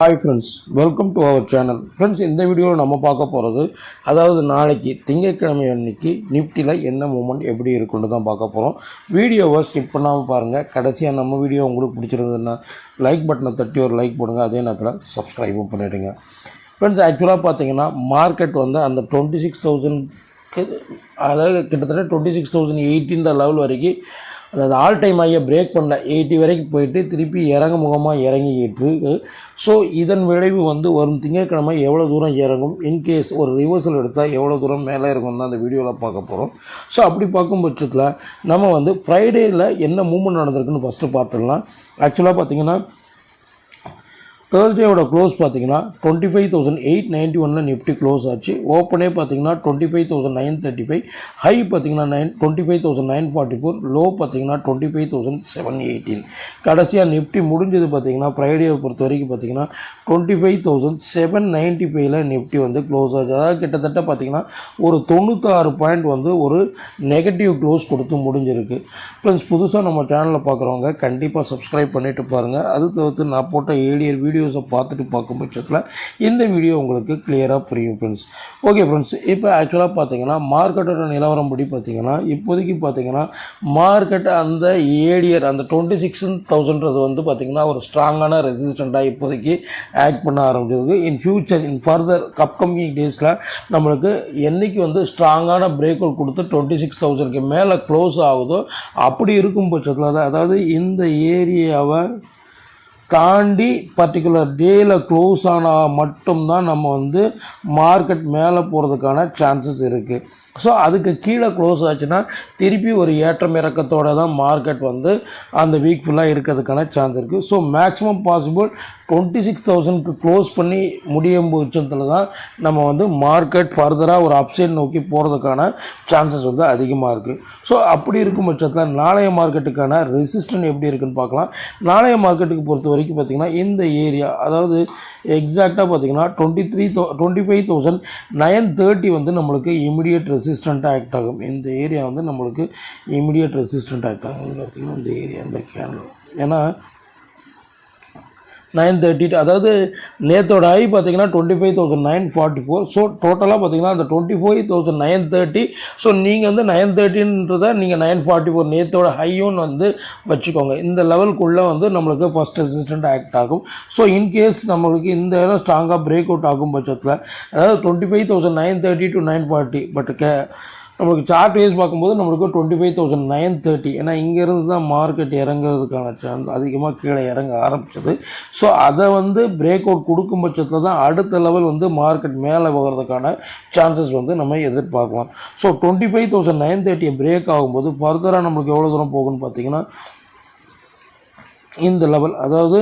Hi friends welcome to our channel friends இந்த வீடியோவில் நம்ம பார்க்க போகிறது அதாவது நாளைக்கு திங்கட்கிழமை அன்னைக்கு நிஃப்டியில் என்ன மூமெண்ட் எப்படி இருக்குன்னு தான் பார்க்க போகிறோம் வீடியோவை ஸ்கிப் பண்ணாமல் பாருங்கள் கடைசியாக நம்ம வீடியோ உங்களுக்கு பிடிச்சிருந்ததுன்னா லைக் பட்டனை தட்டி ஒரு லைக் போடுங்க. அதே நேரத்தில் சப்ஸ்கிரைபும் பண்ணிவிடுங்க ஃப்ரெண்ட்ஸ் ஆக்சுவலாக பார்த்தீங்கன்னா மார்க்கெட் வந்து அந்த டுவெண்ட்டி சிக்ஸ் தௌசண்ட்க்கு அதாவது கிட்டத்தட்ட டுவெண்ட்டி சிக்ஸ் தௌசண்ட் எயிட்டின்ற லெவல் வரைக்கும் அதாவது ஆல் டைம் ஆகிய பிரேக் பண்ணல எயிட்டி வரைக்கும் போயிட்டு திருப்பி இறங்க முகமாக இறங்கிக்கிட்டு இருக்கு. ஸோ இதன் விளைவு வந்து வரும் திங்கட்கிழமை எவ்வளோ தூரம் இறங்கும்? இன்கேஸ் ஒரு ரிவர்சல் எடுத்தால் எவ்வளோ தூரம் மேலே இருக்கும் தான் அந்த வீடியோவில் பார்க்க போகிறோம் ஸோ அப்படி பார்க்கும் பட்சத்தில் நம்ம வந்து ஃப்ரைடேயில் என்ன மூவ்மெண்ட் நடந்திருக்குன்னு ஃபஸ்ட்டு பார்த்துடலாம். ஆக்சுவலாக பார்த்திங்கன்னா தேர்ஸ்டேவோட க்ளோஸ் பார்த்தீங்கன்னா twenty five thousand eight ninety ஒனில் நிஃப்டி க்ளோஸ் ஆச்சு. ஓப்பனே பார்த்தீங்கன்னா twenty five thousand nine thirty five high பார்த்தீங்கன்னா nine twenty five thousand nine forty four low பார்த்தீங்கன்னா twenty five thousand seven eighteen கடைசியாக நிஃப்டி முடிஞ்சது பார்த்தீங்கன்னா ஃப்ரைடேவை பொறுத்த வரைக்கும் பார்த்தீங்கன்னா twenty five thousand seven ninety ஃபைவ்ல நிஃப்டி வந்து க்ளோஸ் ஆச்சு. அதாவது கிட்டத்தட்ட பார்த்தீங்கன்னா ஒரு தொண்ணூத்தாறு பாயிண்ட் வந்து ஒரு நெகட்டிவ் க்ளோஸ் கொடுத்து முடிஞ்சிருக்கு. ப்ளஸ் புதுசாக நம்ம சேனலில் பார்க்குறவங்க கண்டிப்பாக சப்ஸ்கிரைப் பண்ணிட்டு பாருங்கள் அது தவிர்த்து நான் போட்ட ஏழியர் வீடியோ வீடியோஸை பார்த்துட்டு பார்க்கும் பட்சத்தில் இந்த வீடியோ உங்களுக்கு கிளியராக புரியும் ஃப்ரெண்ட்ஸ் ஓகே ஃப்ரெண்ட்ஸ் இப்போ ஆக்சுவலாக பார்த்தீங்கன்னா மார்க்கெட்டோட நிலவரம் படி பார்த்தீங்கன்னா இப்போதைக்கு பார்த்தீங்கன்னா மார்க்கெட் அந்த ஏடியர் அந்த டுவெண்ட்டி சிக்ஸ் தௌசண்ட்றது வந்து பார்த்திங்கன்னா ஒரு ஸ்ட்ராங்கான ரெசிஸ்டண்ட்டாக இப்போதைக்கு ஆக்ட் பண்ண ஆரம்பிச்சிருக்கு. In future in further upcoming டேஸில் நம்மளுக்கு என்றைக்கு வந்து ஸ்ட்ராங்கான பிரேக் அவுட் கொடுத்து டுவெண்ட்டி சிக்ஸ் தௌசண்ட்க்கு மேலே க்ளோஸ் ஆகுதோ அப்படி இருக்கும் பட்சத்தில் தான் அதாவது இந்த ஏரியாவை தாண்டி பர்டிகுலர் டேயில் க்ளோஸ் ஆனால் மட்டும்தான் நம்ம வந்து மார்க்கெட் மேலே போகிறதுக்கான சான்சஸ் இருக்குது ஸோ அதுக்கு கீழே க்ளோஸ் ஆச்சுன்னா திருப்பி ஒரு ஏற்றம் இறக்கத்தோடு தான் மார்க்கெட் வந்து அந்த வீக் ஃபுல்லாக இருக்கிறதுக்கான சான்ஸ் இருக்குது so maximum possible twenty six தௌசண்ட்க்கு க்ளோஸ் பண்ணி முடியும் பட்சத்தில் தான் நம்ம வந்து மார்க்கெட் ஃபர்தராக ஒரு அப்சைட் நோக்கி போகிறதுக்கான சான்சஸ் வந்து அதிகமாக இருக்குது ஸோ அப்படி இருக்கும் பட்சத்தில் நாளைய மார்க்கெட்டுக்கான ரெசிஸ்டன்ட் எப்படி இருக்குன்னு பார்க்கலாம். நாளைய மார்க்கெட்டுக்கு பொறுத்த வரைக்கும் பார்த்திங்கன்னா இந்த ஏரியா அதாவது எக்ஸாக்டாக பார்த்திங்கன்னா twenty three thou twenty five thousand nine thirty வந்து நம்மளுக்கு இமிடியட் ரெசிஸ்டண்ட்டாக ஆக்ட் ஆகும். இந்த ஏரியா வந்து நம்மளுக்கு இமிடியட் ரெசிஸ்டண்ட் ஆக்ட் ஆகும் பார்த்திங்கன்னா இந்த ஏரியா இந்த கேண்டில் ஏன்னா நைன் தேர்ட்டி அதாவது நேத்தோட ஹை பார்த்தீங்கன்னா twenty five thousand nine forty four so டோட்டலாக பார்த்தீங்கன்னா அந்த twenty five thousand nine thirty so நீங்கள் வந்து நைன் தேர்ட்டின்றதை நீங்கள் நைன் ஃபார்ட்டி ஃபோர் நேத்தோட ஹையும் வந்து வச்சுக்கோங்க. இந்த லெவலுக்குள்ளே வந்து நம்மளுக்கு ஃபஸ்ட் ரெசிஸ்டண்ட் ஆக்ட் ஆகும். ஸோ இன்கேஸ் நம்மளுக்கு இந்த இடம் ஸ்ட்ராங்காக பிரேக் அவுட் ஆகும் பட்சத்தில் அதாவது twenty five thousand nine thirty to nine forty but K நம்மளுக்கு சார்ட் வைஸ் பார்க்கும்போது நம்மளுக்கு twenty five thousand nine thirty ஏன்னா இங்கேருந்து தான் மார்க்கெட் இறங்குறதுக்கான சான்ஸ் அதிகமாக கீழே இறங்க ஆரம்பிச்சது. ஸோ அதை வந்து பிரேக் அவுட் கொடுக்கும் பட்சத்தில் தான் அடுத்த லெவல் வந்து மார்க்கெட் மேலே போகிறதுக்கான சான்சஸ் வந்து நம்ம எதிர்பார்க்கலாம். So twenty five thousand nine தேர்ட்டியை break ஆகும்போது ஃபர்தராக நம்மளுக்கு எவ்வளோ தூரம் போகும்னு பார்த்தீங்கன்னா இந்த லெவல் அதாவது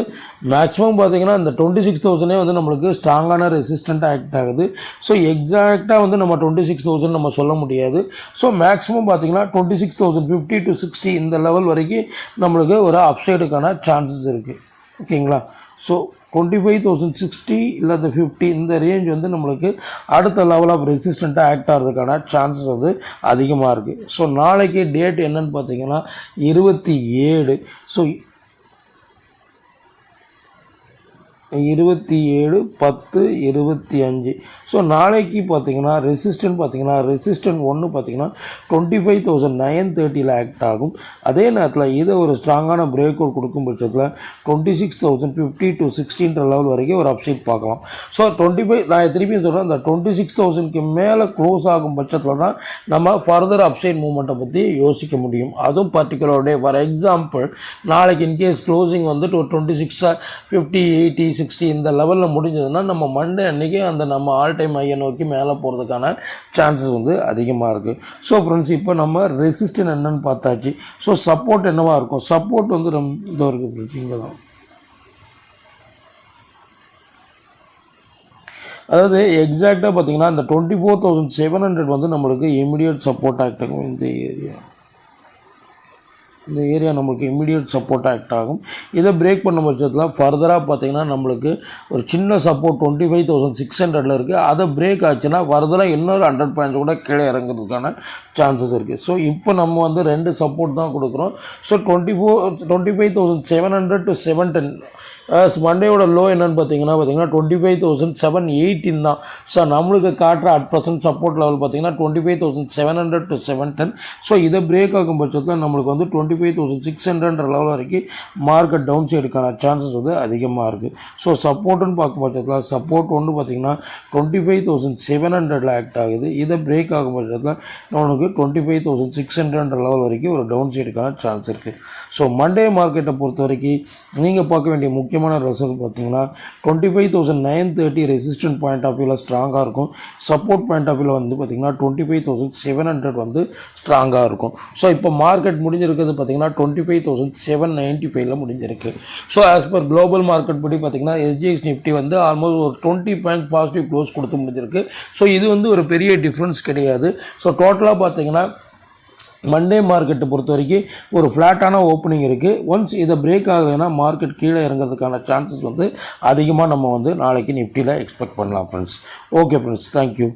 மேக்ஸிமம் பார்த்தீங்கன்னா இந்த டுவெண்ட்டி சிக்ஸ் தௌசண்டே வந்து நம்மளுக்கு ஸ்ட்ராங்கான ரெசிஸ்டண்ட்டாக ஆக்ட் ஆகுது. ஸோ எக்ஸாக்டாக வந்து நம்ம டுவெண்ட்டி சிக்ஸ் தௌசண்ட் நம்ம சொல்ல முடியாது. ஸோ மேக்ஸிமம் பார்த்தீங்கன்னா twenty six thousand fifty to sixty இந்த லெவல் வரைக்கும் நம்மளுக்கு ஒரு அப்சைடுக்கான சான்சஸ் இருக்குது ஓகேங்களா so twenty five thousand sixty இல்லை அந்த ஃபிஃப்டி இந்த ரேஞ்ச் வந்து நம்மளுக்கு அடுத்த லெவல் ஆஃப் ரெசிஸ்டண்ட்டாக ஆக்ட் ஆகிறதுக்கான சான்சஸ் வந்து அதிகமாக இருக்குது ஸோ நாளைக்கு டேட் என்னன்னு பார்த்தீங்கன்னா இருபத்தி ஏழு. ஸோ இருபத்தி ஏழு பத்து இருபத்தி அஞ்சு. ஸோ நாளைக்கு பார்த்தீங்கன்னா ரெசிஸ்டன்ட் பார்த்தீங்கன்னா ரெசிஸ்டன்ட் ஒன்று பார்த்தீங்கன்னா டுவெண்ட்டி ஃபைவ் தௌசண்ட் நைன் தேர்ட்டியில் ஆக்ட் ஆகும். அதே நேரத்தில் இதை ஒரு ஸ்ட்ராங்கான பிரேக் அவுட் கொடுக்கும் பட்சத்தில் twenty six thousand fifty to சிக்ஸ்டீன்ற level வரைக்கும் ஒரு அப்சைட் பார்க்கலாம். ஸோ டுவெண்ட்டி ஃபைவ் நான் திருப்பியும் சொல்கிறேன் இந்த டுவெண்ட்டி சிக்ஸ் தௌசண்ட்க்கு மேலே க்ளோஸ் ஆகும் பட்சத்தில் தான் நம்ம ஃபர்தர் அப்சைட் மூவ்மெண்ட்டை பற்றி யோசிக்க முடியும். அதுவும் பர்டிகுலர் டே ஃபார் எக்ஸாம்பிள் நாளைக்கு இன்கேஸ் க்ளோசிங் வந்துட்டு ஒரு twenty six fifty eighty sixty இந்த லெவலில் முடிஞ்சதுன்னா நம்ம மண்டே அன்றைக்கி அந்த நம்ம ஆல் டைம் ஐயை நோக்கி மேலே போகிறதுக்கான சான்சஸ் வந்து அதிகமாக இருக்குது ஸோ ஃப்ரெண்ட்ஸ் இப்போ நம்ம ரெசிஸ்டன் என்னன்னு பார்த்தாச்சு. ஸோ சப்போர்ட் என்னவாக இருக்கும்? சப்போர்ட் வந்து ரொம்ப இதாக இருக்குது ஃப்ரெண்ட்ஸ் இங்கே தான் அதாவது எக்ஸாக்டாக பார்த்தீங்கன்னா இந்த twenty four thousand seven hundred வந்து நம்மளுக்கு இமிடியட் சப்போர்ட் ஆக்ட் இந்த ஏரியா இந்த ஏரியா நம்மளுக்கு இமீடியட் சப்போர்ட் ஆக்ட் ஆகும். இதை பிரேக் பண்ண பட்சத்தில் ஃபர்தராக பார்த்தீங்கன்னா நம்மளுக்கு ஒரு சின்ன support twenty five thousand six ஹண்ட்ரடில் இருக்குது அதை பிரேக் ஆச்சுன்னா ஃபர்தராக இன்னொரு ஹண்ட்ரட் பாயிண்ட்ஸ் கூட கீழே இறங்குறதுக்கான சான்சஸ் இருக்குது ஸோ இப்போ நம்ம வந்து ரெண்டு சப்போர்ட் தான் கொடுக்குறோம். So twenty four twenty five thousand seven hundred to seven ten மண்டேயோட low என்னன்னு பார்த்தீங்கன்னா பார்த்தீங்கன்னா twenty five thousand seven eighteen தான். ஸோ நம்மளுக்கு காட்டுற அட் பர்சன்ட் சப்போர்ட் லெவல் பார்த்தீங்கன்னா twenty five thousand seven hundred to seven ten so இதை break ஆகும் பட்சத்தில் நம்மளுக்கு வந்து twenty five thousand six hundred level வரைக்கும் மார்க்கெட் டவுன் சைடுக்கான சான்சஸ் வந்து அதிகமாக இருக்குது ஸோ சப்போர்ட்டுன்னு பார்க்கும் பட்சத்தில் சப்போர்ட் ஒன்று பார்த்தீங்கன்னா டுவெண்ட்டி ஃபைவ் தௌசண்ட் செவன் ஹண்ட்ரடில் ஆக்ட் ஆகுது. இதை பிரேக் ஆகும் பட்சத்தில் நம்மளுக்கு twenty five thousand six hundred level வரைக்கும் ஒரு டவுன் சைடுக்கான சான்ஸ் இருக்குது ஸோ மண்டே மார்க்கெட்டை பொறுத்த வரைக்கும் நீங்கள் பார்க்க வேண்டிய முக்கியமான ரிசல்ட் பார்த்தீங்கன்னா twenty five thousand nine thirty resistant point of வியூவில் ஸ்ட்ராங்காக இருக்கும். சப்போர்ட் பாயிண்ட் ஆஃப் வியூவில் வந்து பார்த்தீங்கன்னா twenty five thousand seven hundred வந்து ஸ்ட்ராங்காக இருக்கும். ஸோ இப்போ மார்க்கெட் முடிஞ்சிருக்கிறது பார்த்தீங்கன்னா twenty five thousand seven ninety ஃபைவ்ல முடிஞ்சிருக்கு. So as per global market படி பார்த்தீங்கன்னா எஸ்ஜிஎக்ஸ் நிஃப்டி வந்து ஆல்மோஸ்ட் ஒரு டுவெண்ட்டி பாயிண்ட் பாசிட்டிவ் க்ளோஸ் கொடுத்து முடிஞ்சிருக்கு. ஸோ இது வந்து ஒரு பெரிய டிஃப்ரென்ஸ் கிடையாது. ஸோ டோட்டலாக பார்த்தீங்கன்னா மண்டே மார்க்கெட்டை பொறுத்த வரைக்கும் ஒரு ஃப்ளாட்டான ஓப்பனிங் இருக்குது ஒன்ஸ் இதை பிரேக் ஆகுதுன்னா மார்க்கெட் கீழே இறங்குறதுக்கான சான்சஸ் வந்து அதிகமாக நம்ம வந்து நாளைக்கு நிஃப்டியில் எக்ஸ்பெக்ட் பண்ணலாம் ஃப்ரெண்ட்ஸ் ஓகே ஃப்ரெண்ட்ஸ் தேங்க்யூ